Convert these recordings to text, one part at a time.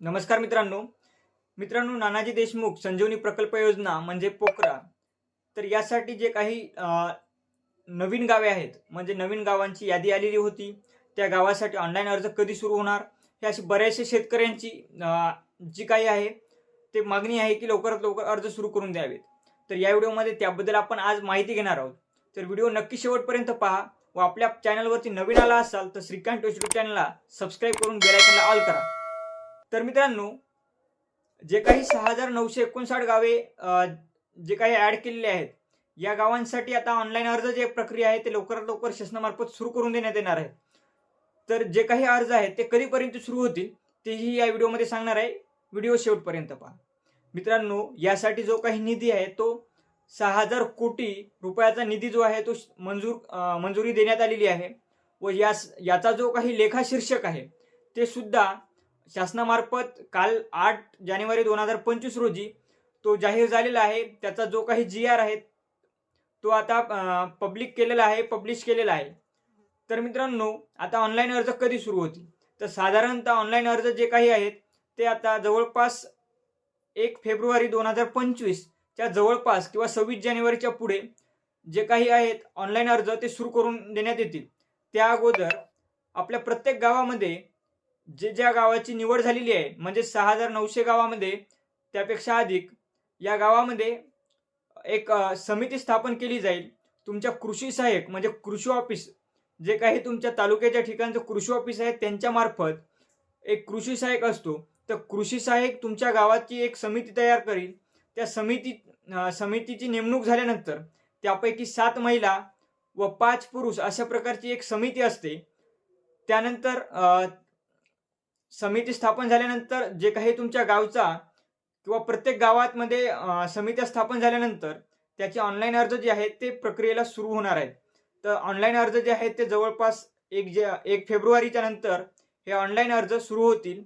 नमस्कार मित्रांनो. मित्रांनो नानाजी देशमुख संजीवनी प्रकल्प योजना म्हणजे पोकरा. तर यासाठी जे काही नवीन गावे आहेत म्हणजे नवीन गावांची यादी आलेली होती. त्या गावासाठी ऑनलाईन अर्ज कधी सुरू होणार? हे अशी बऱ्याचशा शेतकऱ्यांची जी काही आहे ते मागणी आहे की लवकरात लवकर अर्ज सुरू करून द्यावेत. तर या व्हिडिओमध्ये त्याबद्दल आपण आज माहिती घेणार आहोत. तर व्हिडिओ नक्की शेवटपर्यंत पहा व आपल्या चॅनलवरती नवीन आला असाल तर श्रीकांत यूट्यूब चॅनलला सबस्क्राईब करून बेलायकनला ऑल करा. तर मित्रांनो जे काही सहा हजार नऊशे एकोणसाठ गावे जे काही ॲड केलेले आहेत या गावांसाठी आता ऑनलाईन अर्ज जे प्रक्रिया आहे ते लवकरात लवकर शासनामार्फत सुरू करून देण्यात येणार आहे. तर जे काही अर्ज आहेत ते कधीपर्यंत सुरू होतील तेही या व्हिडिओमध्ये सांगणार आहे. व्हिडिओ शेवटपर्यंत पहा. मित्रांनो यासाठी जो काही निधी आहे तो सहा हजार कोटी रुपयाचा निधी जो आहे तो मंजूर मंजुरी देण्यात आलेली आहे. व यास याचा जो काही लेखा शीर्षक आहे ते सुद्धा शासनामार्फत काल आठ जानेवारी दोन हजार पंचवीस रोजी तो जाहीर झालेला आहे. त्याचा जो काही जी आर आहे तो आता पब्लिक केलेला आहे पब्लिश केलेला आहे. तर मित्रांनो आता ऑनलाईन अर्ज कधी सुरू होतील? तर साधारणतः ऑनलाईन अर्ज जे काही आहेत ते आता जवळपास एक फेब्रुवारी दोन हजार पंचवीसच्या जवळपास किंवा सव्वीस जानेवारीच्या पुढे जे काही आहेत ऑनलाईन अर्ज ते सुरू करून देण्यात येतील. त्या अगोदर आपल्या प्रत्येक गावामध्ये जे ज्या गावाची निवड झालेली आहे म्हणजे सहा हजार नऊशे गावामध्ये त्यापेक्षा अधिक या गावामध्ये एक समिती स्थापन केली जाईल. तुमच्या कृषी सहाय्यक म्हणजे कृषी ऑफिस जे काही तुमच्या तालुक्याच्या ठिकाणचं कृषी ऑफिस आहे त्यांच्यामार्फत एक कृषी सहाय्यक असतो. तर कृषी सहाय्यक तुमच्या गावाची एक समिती तयार करील. त्या समिती समितीची नेमणूक झाल्यानंतर त्यापैकी सात महिला व पाच पुरुष अशा प्रकारची एक समिती असते. त्यानंतर समिती स्थापन झाल्यानंतर जे काही तुमच्या गावचा किंवा प्रत्येक गावातमध्ये समित्या स्थापन झाल्यानंतर त्याचे ऑनलाईन अर्ज जे आहेत ते प्रक्रियेला सुरू होणार आहेत. तर ऑनलाईन अर्ज जे आहेत ते जवळपास एक जे एक फेब्रुवारीच्या नंतर हे ऑनलाईन अर्ज सुरू होतील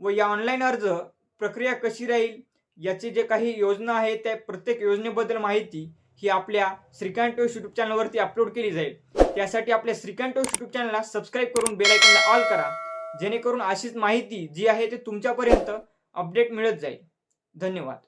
व या ऑनलाईन अर्ज प्रक्रिया कशी राहील याची जे काही योजना आहे त्या प्रत्येक योजनेबद्दल माहिती ही आपल्या श्रीकांत टोस यूट्यूब चॅनलवरती अपलोड केली जाईल. त्यासाठी आपल्या श्रीकांत टोस यूट्यूब चॅनलला सबस्क्राईब करून बेलायकनला ऑल करा. जेणेकरून अशीच माहिती जी आहे ते तुमच्यापर्यंत अपडेट मिळत जाईल. धन्यवाद.